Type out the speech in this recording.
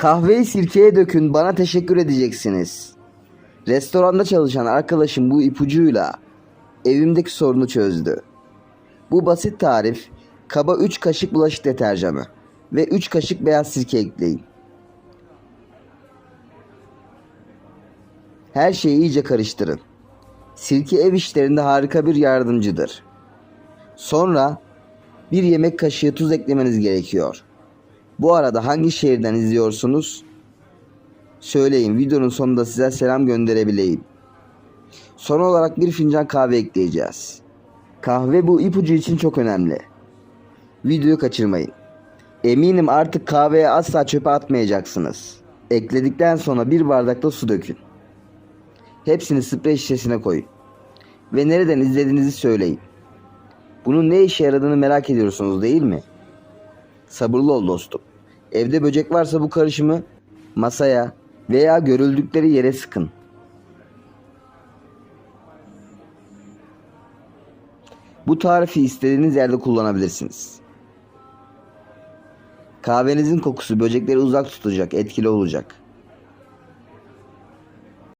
Kahveyi sirkeye dökün bana teşekkür edeceksiniz. Restoranda çalışan arkadaşım bu ipucuyla evimdeki sorunu çözdü. Bu basit tarif kaba 3 kaşık bulaşık deterjanı ve 3 kaşık beyaz sirke ekleyin. Her şeyi iyice karıştırın. Sirke ev işlerinde harika bir yardımcıdır. Sonra bir yemek kaşığı tuz eklemeniz gerekiyor. Bu arada hangi şehirden izliyorsunuz? Söyleyin videonun sonunda size selam gönderebileyim. Son olarak bir fincan kahve ekleyeceğiz. Kahve bu ipucu için çok önemli. Videoyu kaçırmayın. Eminim artık kahveye asla çöpe atmayacaksınız. Ekledikten sonra bir bardak da su dökün. Hepsini sprey şişesine koyun. Ve nereden izlediğinizi söyleyin. Bunun ne işe yaradığını merak ediyorsunuz değil mi? Sabırlı ol dostum. Evde böcek varsa bu karışımı masaya veya görüldükleri yere sıkın. Bu tarifi istediğiniz yerde kullanabilirsiniz. Kahvenizin kokusu böcekleri uzak tutacak, etkili olacak.